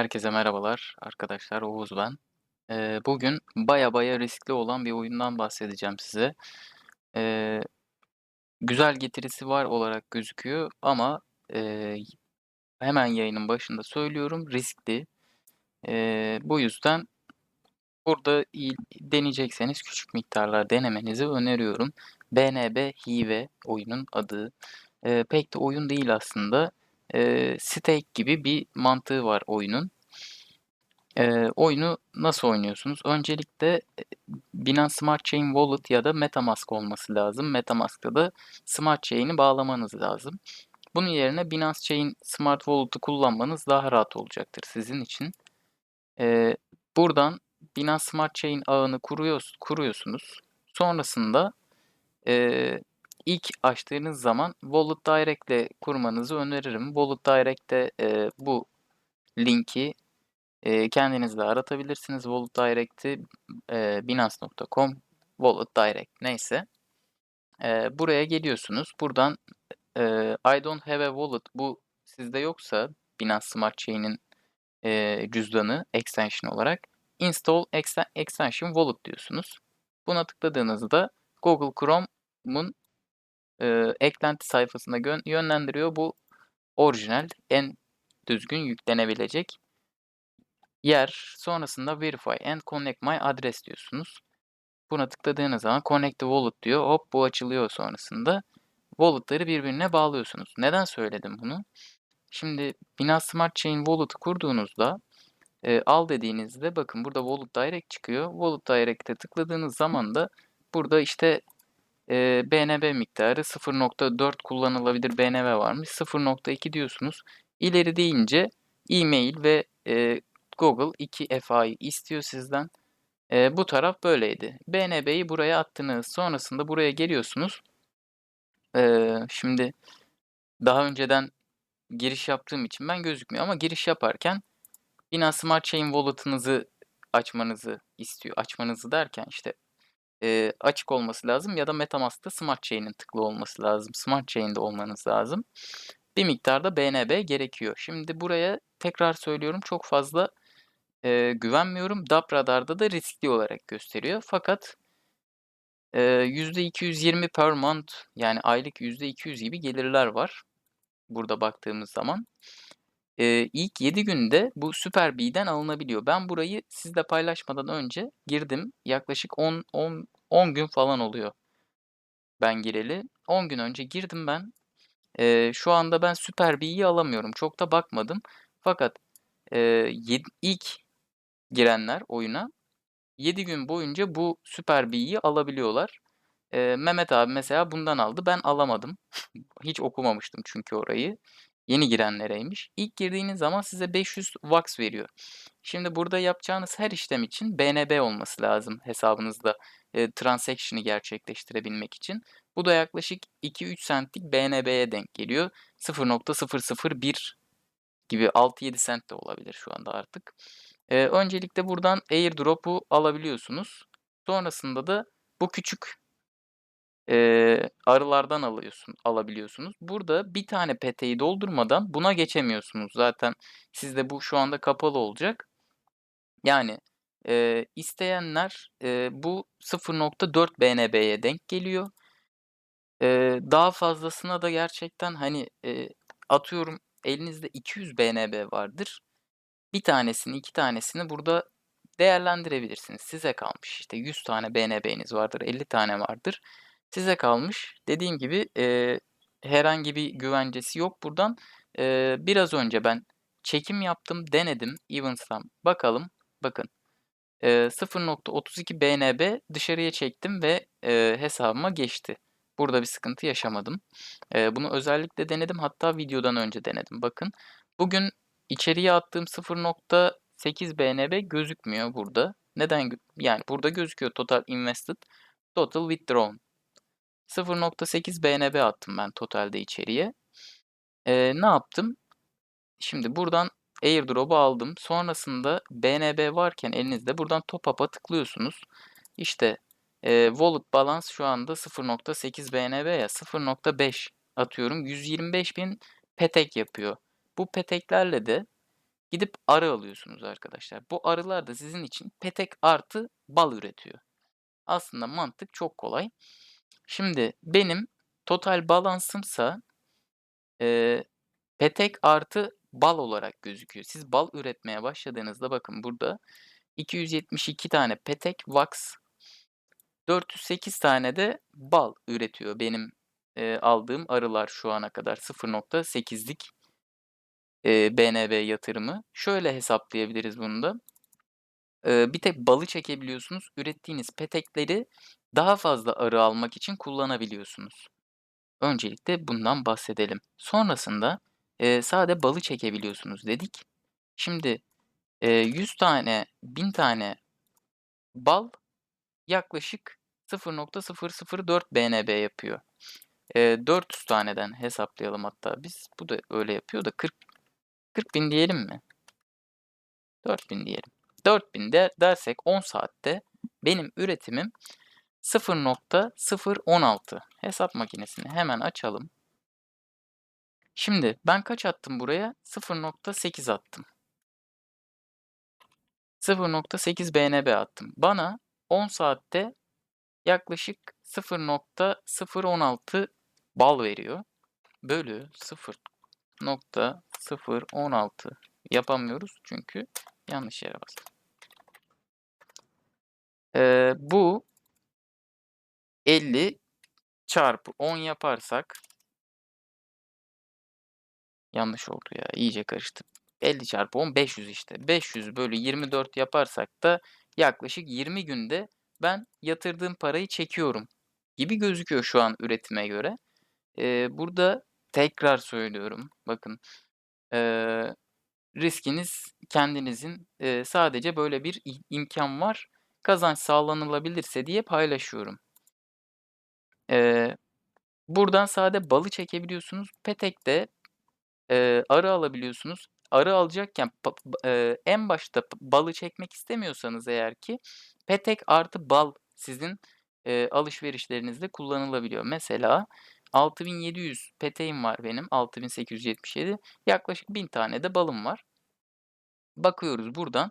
Herkese merhabalar arkadaşlar, Oğuz ben. Eee, bugün baya baya riskli olan bir oyundan bahsedeceğim size. Eee, güzel getirisi var olarak gözüküyor ama eee, hemen yayının başında söylüyorum riskli. Eee, bu yüzden burada iyi, deneyecekseniz küçük miktarlar denemenizi öneriyorum. BNB Hive oyunun adı. Eee, pek de oyun değil aslında. Eee, stake gibi bir mantığı var oyunun. Eee, oyunu nasıl oynuyorsunuz? Öncelikle e, Binance Smart Chain Wallet ya da MetaMask olması lazım. MetaMask'ta da Smart Chain'i bağlamanız lazım. Bunun yerine Binance Chain Smart Wallet'ı kullanmanız daha rahat olacaktır sizin için. Eee, buradan Binance Smart Chain ağını kuruyor, kuruyorsunuz. Sonrasında eee, ilk açtığınız zaman Wallet Direct ile kurmanızı öneririm. Wallet Direct'te eee, bu linki Eee, kendiniz de aratabilirsiniz Wallet Direct'i. Eee, Binance.com Wallet Direct neyse. Eee, buraya geliyorsunuz. Buradan eee, I don't have a wallet bu sizde yoksa Binance Smart Chain'in eee, cüzdanı extension olarak install extension wallet diyorsunuz. Buna tıkladığınızda Google Chrome'un eee, eklenti sayfasına yönlendiriyor. Bu orijinal en düzgün yüklenebilecek yer. Sonrasında Verify and Connect My Address diyorsunuz. Buna tıkladığınız zaman Connect the Wallet diyor. Hop bu açılıyor sonrasında. Wallet'ları birbirine bağlıyorsunuz. Neden söyledim bunu? Şimdi Binance Smart Chain Wallet'ı kurduğunuzda e, al dediğinizde bakın burada Wallet Direct çıkıyor. Wallet Direct'e tıkladığınız zaman da burada işte e, BNB miktarı 0.4 kullanılabilir BNB varmış. 0.2 diyorsunuz. İleri deyince e-mail ve e, Google 2 FA'yı istiyor sizden. E, bu taraf böyleydi. BNB'yi buraya attınız. Sonrasında buraya geliyorsunuz. E, şimdi daha önceden giriş yaptığım için ben gözükmüyor ama giriş yaparken Binance Smart Chain Wallet'ınızı açmanızı istiyor. Açmanızı derken işte e, açık olması lazım ya da Metamask'ta Smart Chain'in tıklı olması lazım. Smart Chain'de olmanız lazım. Bir miktarda BNB gerekiyor. Şimdi buraya tekrar söylüyorum çok fazla e, güvenmiyorum. DAP radarda da riskli olarak gösteriyor. Fakat e, %220 per month yani aylık %200 gibi gelirler var. Burada baktığımız zaman. E, ilk 7 günde bu Super B'den alınabiliyor. Ben burayı sizle paylaşmadan önce girdim. Yaklaşık 10, 10, 10 gün falan oluyor. Ben gireli. 10 gün önce girdim ben. E, şu anda ben Super B'yi alamıyorum. Çok da bakmadım. Fakat e, yedi, ilk girenler oyuna 7 gün boyunca bu Süper B'yi alabiliyorlar. Eee, Mehmet abi mesela bundan aldı. Ben alamadım. Hiç okumamıştım çünkü orayı. Yeni girenlereymiş. İlk girdiğiniz zaman size 500 wax veriyor. Şimdi burada yapacağınız her işlem için BNB olması lazım hesabınızda e, transaction'ı gerçekleştirebilmek için. Bu da yaklaşık 2-3 centlik BNB'ye denk geliyor. 0.001 gibi 6-7 cent de olabilir şu anda artık. Ee, öncelikle buradan airdrop'u alabiliyorsunuz. Sonrasında da bu küçük e, arılardan alıyorsun, alabiliyorsunuz. Burada bir tane peteği doldurmadan buna geçemiyorsunuz. Zaten sizde bu şu anda kapalı olacak. Yani e, isteyenler e, bu 0.4 BNB'ye denk geliyor. E, daha fazlasına da gerçekten hani e, atıyorum elinizde 200 BNB vardır bir tanesini, iki tanesini burada değerlendirebilirsiniz. Size kalmış. İşte 100 tane BNB'niz vardır, 50 tane vardır. Size kalmış. Dediğim gibi e, herhangi bir güvencesi yok buradan. E, biraz önce ben çekim yaptım, denedim Events'tan. Bakalım. Bakın. E, 0.32 BNB dışarıya çektim ve e, hesabıma geçti. Burada bir sıkıntı yaşamadım. E, bunu özellikle denedim. Hatta videodan önce denedim. Bakın. Bugün İçeriye attığım 0.8 BNB gözükmüyor burada. Neden? Yani burada gözüküyor total invested, total withdrawn. 0.8 BNB attım ben totalde içeriye. Ee, ne yaptım? Şimdi buradan airdrop'u aldım. Sonrasında BNB varken elinizde buradan top up'a tıklıyorsunuz. İşte e, wallet balance şu anda 0.8 BNB ya 0.5 atıyorum. 125 bin petek yapıyor. Bu peteklerle de gidip arı alıyorsunuz arkadaşlar. Bu arılar da sizin için petek artı bal üretiyor. Aslında mantık çok kolay. Şimdi benim total balansımsa eee, petek artı bal olarak gözüküyor. Siz bal üretmeye başladığınızda bakın burada 272 tane petek wax 408 tane de bal üretiyor benim eee, aldığım arılar şu ana kadar 0.8'lik eee, BNB yatırımı. Şöyle hesaplayabiliriz bunu da. Eee, bir tek balı çekebiliyorsunuz. Ürettiğiniz petekleri daha fazla arı almak için kullanabiliyorsunuz. Öncelikle bundan bahsedelim. Sonrasında eee, sade balı çekebiliyorsunuz dedik. Şimdi eee, 100 tane, 1000 tane bal yaklaşık 0.004 BNB yapıyor. Eee, 400 taneden hesaplayalım hatta biz. Bu da öyle yapıyor da 40 40.000 diyelim mi? 4000 diyelim. 4000 de dersek 10 saatte benim üretimim 0.016. Hesap makinesini hemen açalım. Şimdi ben kaç attım buraya? 0.8 attım. 0.8 BNB attım. Bana 10 saatte yaklaşık 0.016 bal veriyor. Bölü 0.016 yapamıyoruz çünkü yanlış yere bastım. Ee, bu 50 çarpı 10 yaparsak yanlış oldu ya iyice karıştı. 50 çarpı 10 500 işte. 500 bölü 24 yaparsak da yaklaşık 20 günde ben yatırdığım parayı çekiyorum gibi gözüküyor şu an üretime göre. Ee, burada tekrar söylüyorum. Bakın ee, riskiniz kendinizin ee, sadece böyle bir imkan var. Kazanç sağlanılabilirse diye paylaşıyorum. Ee, buradan sade balı çekebiliyorsunuz. Petek'te Eee, arı alabiliyorsunuz. Arı alacakken pa eee, en başta balı çekmek istemiyorsanız eğer ki petek artı bal sizin, eee, alışverişlerinizde kullanılabiliyor. Mesela 6700 peteğim var benim, 6877 yaklaşık 1000 tane de balım var. Bakıyoruz buradan,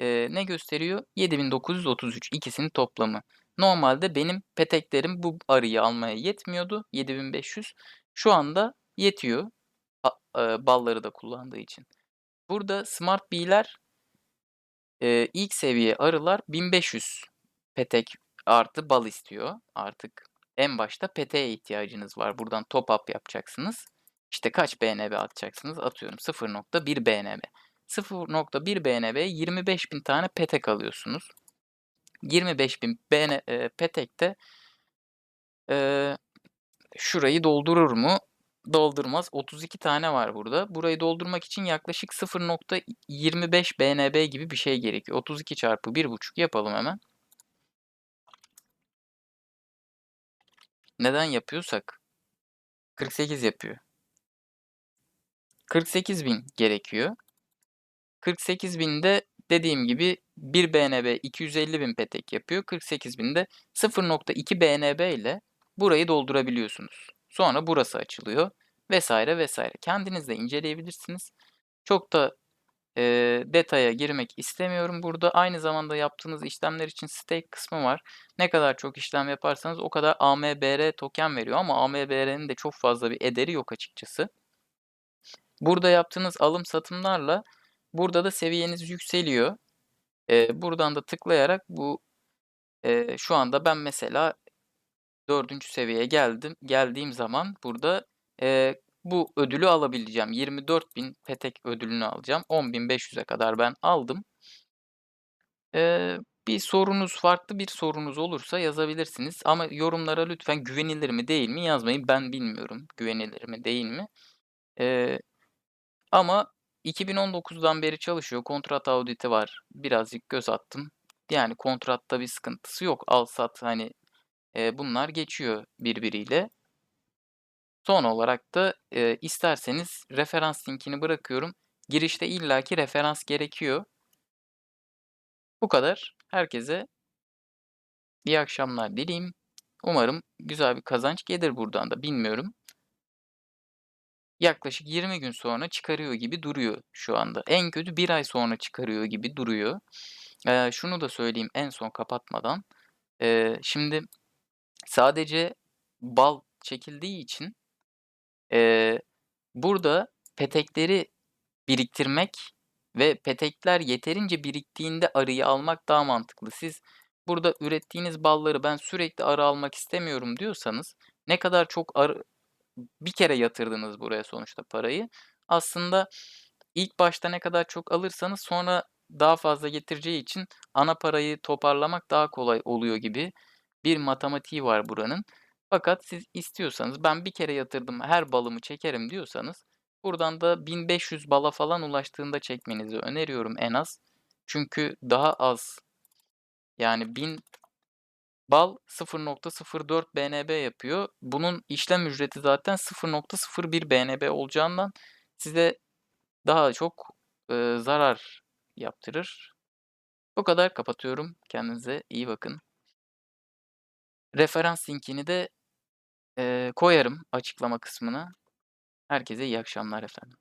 eee, ne gösteriyor? 7933 ikisinin toplamı. Normalde benim peteklerim bu arıyı almaya yetmiyordu, 7500. Şu anda yetiyor. Eee, balları da kullandığı için. Burada Smart Bee'ler eee, ilk seviye arılar 1500 petek artı bal istiyor. Artık en başta peteğe ihtiyacınız var. Buradan top up yapacaksınız. İşte kaç BNB atacaksınız? Atıyorum 0.1 BNB. 0.1 BNB'ye 25.000 tane petek alıyorsunuz. 25.000 BN eee, petek de eee, şurayı doldurur mu? Doldurmaz. 32 tane var burada. Burayı doldurmak için yaklaşık 0.25 BNB gibi bir şey gerekiyor. 32 çarpı 1.5 yapalım hemen. Neden yapıyorsak 48 yapıyor. 48.000 gerekiyor. 48.000'de dediğim gibi 1 BNB 250.000 petek yapıyor. 48.000'de 0.2 BNB ile burayı doldurabiliyorsunuz. Sonra burası açılıyor vesaire vesaire. Kendiniz de inceleyebilirsiniz. Çok da eee, detaya girmek istemiyorum burada. Aynı zamanda yaptığınız işlemler için stake kısmı var. Ne kadar çok işlem yaparsanız o kadar AMBR token veriyor ama AMBR'nin de çok fazla bir ederi yok açıkçası. Burada yaptığınız alım satımlarla burada da seviyeniz yükseliyor. Eee, buradan da tıklayarak bu eee, şu anda ben mesela 4. seviyeye geldim. Geldiğim zaman burada eee, bu ödülü alabileceğim. 24.000 petek ödülünü alacağım. 10.500'e kadar ben aldım. Eee, bir sorunuz, farklı bir sorunuz olursa yazabilirsiniz ama yorumlara lütfen güvenilir mi değil mi yazmayın. Ben bilmiyorum güvenilir mi değil mi. Eee, ama 2019'dan beri çalışıyor. Kontrat auditi var. Birazcık göz attım. Yani kontratta bir sıkıntısı yok. Al sat hani eee, bunlar geçiyor birbiriyle. Son olarak da eee, isterseniz referans linkini bırakıyorum. Girişte illaki referans gerekiyor. Bu kadar. Herkese iyi akşamlar dileyim. Umarım güzel bir kazanç gelir buradan da bilmiyorum. Yaklaşık 20 gün sonra çıkarıyor gibi duruyor şu anda. En kötü 1 ay sonra çıkarıyor gibi duruyor. Eee, şunu da söyleyeyim en son kapatmadan. Eee, şimdi sadece bal çekildiği için, eee, burada petekleri biriktirmek ve petekler yeterince biriktiğinde arıyı almak daha mantıklı. Siz burada ürettiğiniz balları ben sürekli arı almak istemiyorum diyorsanız ne kadar çok arı bir kere yatırdınız buraya sonuçta parayı. Aslında ilk başta ne kadar çok alırsanız sonra daha fazla getireceği için ana parayı toparlamak daha kolay oluyor gibi bir matematiği var buranın. Fakat siz istiyorsanız ben bir kere yatırdım her balımı çekerim diyorsanız buradan da 1500 bala falan ulaştığında çekmenizi öneriyorum en az. Çünkü daha az yani 1000 bal 0.04 BNB yapıyor. Bunun işlem ücreti zaten 0.01 BNB olacağından size daha çok, eee, zarar yaptırır. Bu kadar, kapatıyorum. Kendinize iyi bakın. Referans linkini de, eee, koyarım açıklama kısmına. Herkese iyi akşamlar efendim.